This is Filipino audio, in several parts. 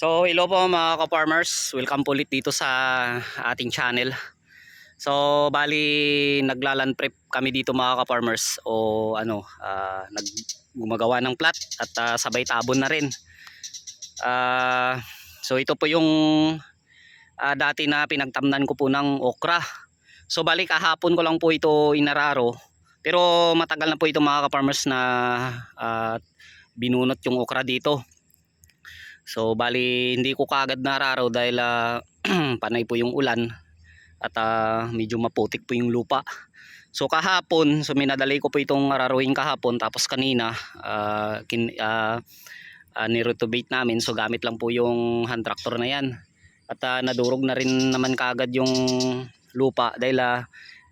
So, hello po mga ka-farmers. Welcome po ulit dito sa ating channel. So, bali naglalan prep kami dito mga ka-farmers o ano, ah, nag gumagawa ng plat at ah, sabay tabon na rin. Ah, so, ito po yung ah, dati na pinagtamnan ko po ng okra. So, bali kahapon ko lang po ito inararo. Pero matagal na po ito mga ka-farmers na ah, binunot yung okra dito. So bali hindi ko kaagad nararaw dahil ah, panay po yung ulan at ah, medyo maputik po yung lupa. So kahapon, so minadali ko po itong araruhin kahapon tapos kanina uh, kin, ah, ah, niretubate namin so gamit lang po yung hand tractor na yan. At ah, nadurog na rin naman kaagad yung lupa dahil ah,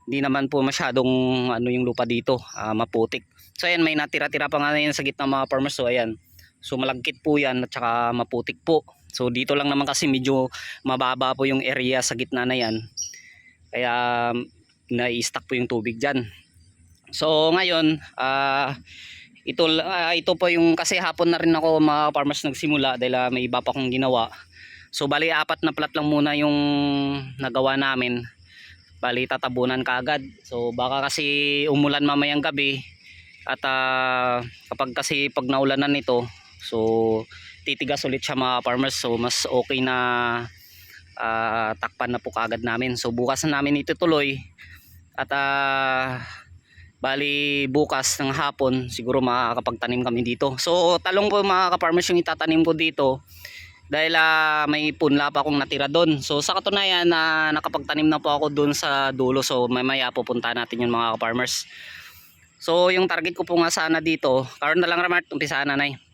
hindi naman po masyadong ano yung lupa dito, ah, maputik. So ayan may natira-tira pa nga yan sa gitna mga farmers so ayan. So malagkit po yan at saka maputik po. So dito lang naman kasi medyo mababa po yung area sa gitna na yan. Kaya na-stack po yung tubig dyan. So ngayon, ah ito, ah, ito po yung kasi hapon na rin ako mga farmers nagsimula dahil ah, may iba pa akong ginawa. So bali apat na plat lang muna yung nagawa namin. Bali tatabunan kaagad. So baka kasi umulan mamayang gabi at ah, kapag kasi pag naulanan nito So titigas ulit siya mga farmers so mas okay na ah, takpan na po kagad namin. So bukas na namin itutuloy at ah, bali bukas ng hapon siguro makakapagtanim kami dito. So talong po mga ka-farmers yung itatanim ko dito dahil ah, may punla pa akong natira doon. So sa katunayan na nakapagtanim na po ako doon sa dulo so mamaya pupunta natin yung mga ka-farmers. So yung target ko po nga sana dito, karon na lang Ramart, umpisaan na nay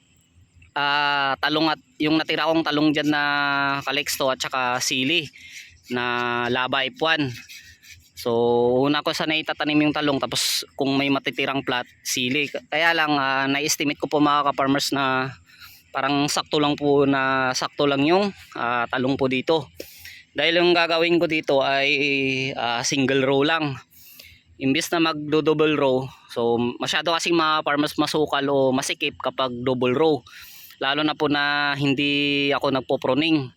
ah talong at yung natira kong talong dyan na kalexto at saka sili na laba F1 so una ko sana itatanim yung talong tapos kung may matitirang plat sili. Kaya lang ah, na-estimate ko po mga ka-farmers na parang sakto lang po na sakto lang yung ah, talong po dito. Dahil yung gagawin ko dito ay ah, single row lang. Imbis na magdo double row so masyado kasing mga farmers masukal o masikip kapag double row lalo na po na hindi ako nagpo-pruning.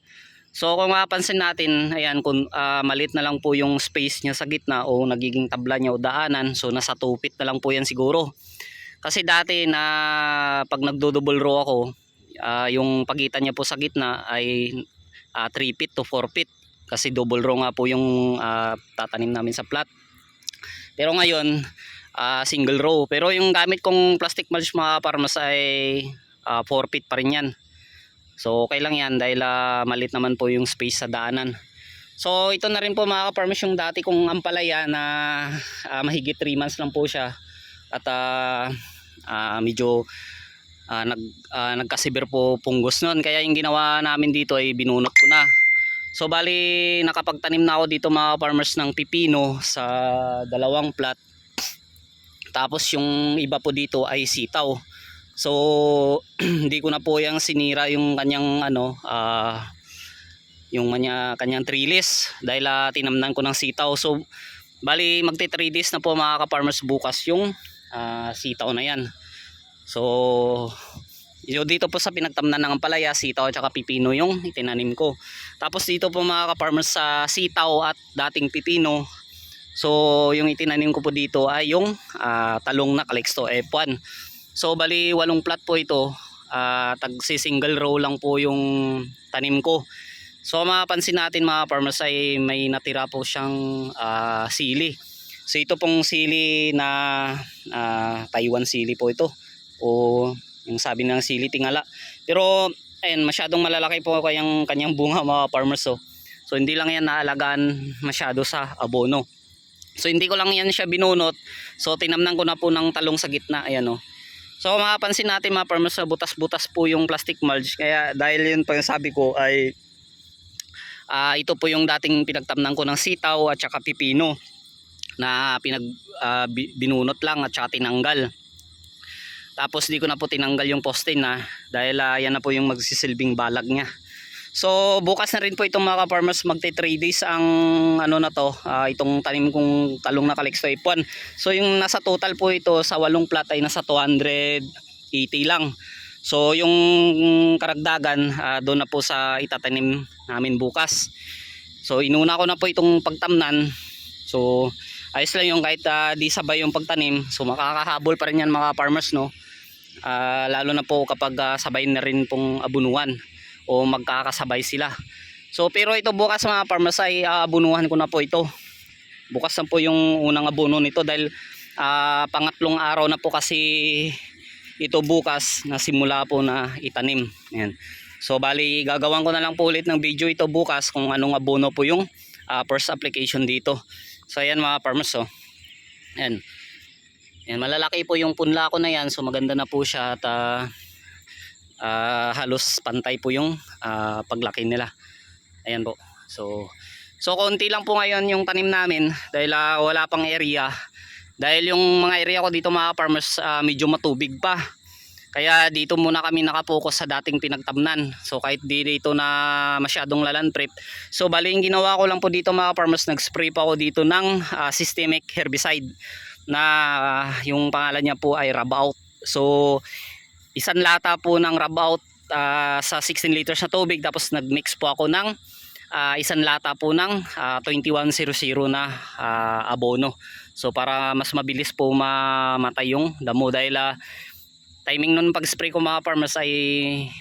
So kung mapapansin natin, ayan kung ah, malit na lang po yung space niya sa gitna o nagiging tabla niya o daanan, so nasa 2 feet na lang po yan siguro. Kasi dati na pag nagdo-double row ako, ah, yung pagitan niya po sa gitna ay 3 feet to 4 feet kasi double row nga po yung ah, tatanim namin sa plat. Pero ngayon, ah, single row. Pero yung gamit kong plastic mulch mga parmas ay uh, 4 feet pa rin yan. So okay lang yan dahil uh, malit naman po yung space sa daanan. So ito na rin po mga kaparmis yung dati kong ampalaya na uh, mahigit 3 months lang po siya. At uh, uh, medyo uh, nag, uh, nagkasibir po punggos nun. Kaya yung ginawa namin dito ay binunot ko na. So bali nakapagtanim na ako dito mga farmers ng pipino sa dalawang plat. Tapos yung iba po dito ay sitaw So hindi ko na po yang sinira yung kanyang ano ah yung kanya kanyang trellis dahil uh, tinamnan ko ng sitaw. So bali magti 3 days na po mga ka-farmers bukas yung ah, sitaw na yan. So yung dito po sa pinagtamnan ng palaya, sitaw at saka pipino yung itinanim ko. Tapos dito po mga ka-farmers sa sitaw at dating pipino. So yung itinanim ko po dito ay yung ah, talong na Calixto F1. So bali walong plat po ito. Uh, tag si single row lang po yung tanim ko. So mapapansin natin mga farmers ay may natira po siyang uh, sili. So ito pong sili na uh, Taiwan sili po ito. O yung sabi ng sili tingala. Pero ayun masyadong malalaki po kayang kanyang bunga mga farmers so. So hindi lang yan naalagaan masyado sa abono. So hindi ko lang yan siya binunot. So tinamnan ko na po ng talong sa gitna. Ayan. Oh. So mapapansin natin mga farmers butas-butas po yung plastic mulch. Kaya dahil yun po yung sabi ko ay uh, ito po yung dating pinagtamnan ko ng sitaw at saka pipino na pinag uh, binunot lang at saka tinanggal. Tapos di ko na po tinanggal yung poste na dahil uh, yan na po yung magsisilbing balag niya. So bukas na rin po itong mga farmers magte 3 days ang ano na to, uh, itong tanim kong talong na Calixto F1. So yung nasa total po ito sa walong plat ay nasa 280 lang. So yung karagdagan ah, doon na po sa itatanim namin bukas. So inuna ko na po itong pagtamnan. So ayos lang yung kahit ah, di sabay yung pagtanim. So makakahabol pa rin yan mga farmers no. Ah, lalo na po kapag ah, sabay na rin pong abunuan o magkakasabay sila. So pero ito bukas mga farmers ay aabunuhan ko na po ito. Bukas na po yung unang abono nito dahil ah, pangatlong araw na po kasi ito bukas na simula po na itanim. Ayan. So bali gagawan ko na lang po ulit ng video ito bukas kung anong abono po yung ah, first application dito. So ayan mga farmers oh. Ayan. Ayan, malalaki po yung punla ko na yan. So maganda na po siya at ah, ah, halos pantay po yung ah, paglaki nila. Ayan po. So So konti lang po ngayon yung tanim namin dahil ah, wala pang area. Dahil yung mga area ko dito mga farmers ah, medyo matubig pa. Kaya dito muna kami nakapokus sa dating pinagtamnan. So kahit di dito na masyadong lalan prep. So bali yung ginawa ko lang po dito mga farmers, nag-spray pa ako dito ng ah, systemic herbicide na ah, yung pangalan niya po ay Rabout. So isang lata po ng Rabout ah, sa 16 liters na tubig tapos nag-mix po ako ng ah, isang lata po ng ah, 2100 na ah, abono. So para mas mabilis po mamatay yung damo dahil ah, timing nun pag-spray ko mga farmers ay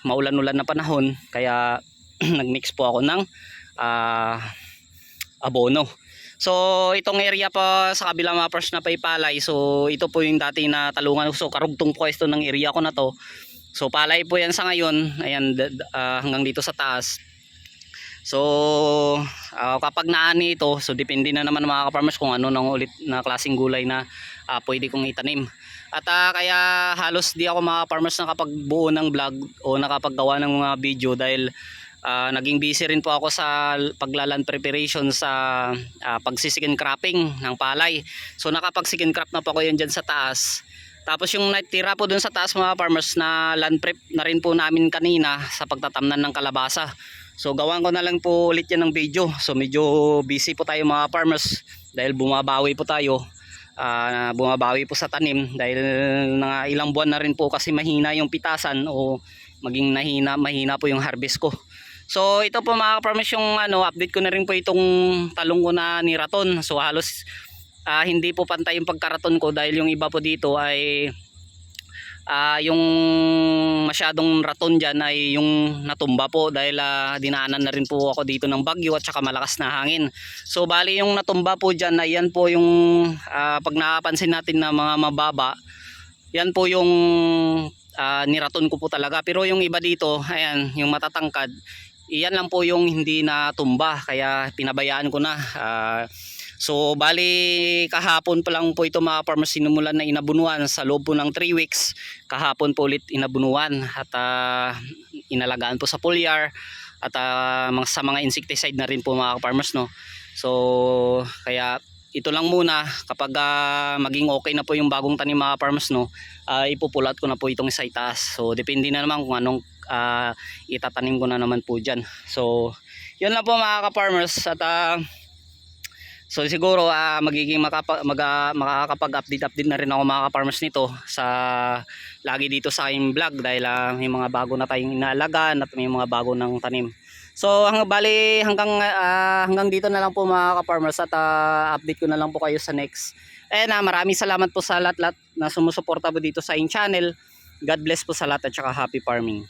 maulan-ulan na panahon kaya nag-mix po ako ng ah, abono. So itong area pa sa kabila mga farmers na paypalay so ito po yung dati na talungan so karugtong po ito ng area ko na to. So palay po yan sa ngayon ayan ah, hanggang dito sa taas. So ah, kapag naani ito so depende na naman mga farmers kung ano nang ulit na klaseng gulay na ah, pwede kong itanim. At ah, kaya halos di ako mga farmers nakapagbuo ng vlog o nakapaggawa ng mga video dahil ah, naging busy rin po ako sa paglalan preparation sa ah, pagsisikin cropping ng palay. So nakapagsikin crop na po ako yan dyan sa taas. Tapos yung natira po dun sa taas mga farmers na land prep na rin po namin kanina sa pagtatamnan ng kalabasa. So gawan ko na lang po ulit yan ng video. So medyo busy po tayo mga farmers dahil bumabawi po tayo ah, bumabawi po sa tanim dahil na ilang buwan na rin po kasi mahina yung pitasan o maging nahina mahina po yung harvest ko. So ito po mga farmers yung ano update ko na rin po itong talong ko na ni Raton. So halos ah, hindi po pantay yung pagkaraton ko dahil yung iba po dito ay ah, yung masyadong raton dyan ay yung natumba po dahil ah, dinaanan na rin po ako dito ng bagyo at saka malakas na hangin. So bali yung natumba po dyan ay yan po yung ah, pag napansin natin na mga mababa yan po yung ah, niraton ko po talaga pero yung iba dito ayan yung matatangkad iyan lang po yung hindi natumba kaya pinabayaan ko na. Ah, so bali kahapon pa lang po ito mga farmers sinumulan na inabunuan sa loob po ng 3 weeks. Kahapon po ulit inabunuan at ah, inalagaan po sa foliar at mga, sa mga insecticide na rin po mga farmers no? So kaya ito lang muna kapag ah, maging okay na po yung bagong tanim mga farmers no uh, ipupulat ko na po itong sa itaas. So depende na naman kung anong ah, itatanim ko na naman po dyan. So yun lang po mga ka-farmers at ah, so siguro ah, magiging makapa, mag, makakapag-update update na rin ako mga ka-farmers nito sa lagi dito sa aking vlog dahil ah, may mga bago na tayong inaalagaan at may mga bago ng tanim So hanggang bali hanggang ah, hanggang dito na lang po mga ka-farmers at ah, update ko na lang po kayo sa next. Eh na maraming salamat po sa lahat-lahat na sumusuporta po dito sa in channel. God bless po sa lahat at saka happy farming.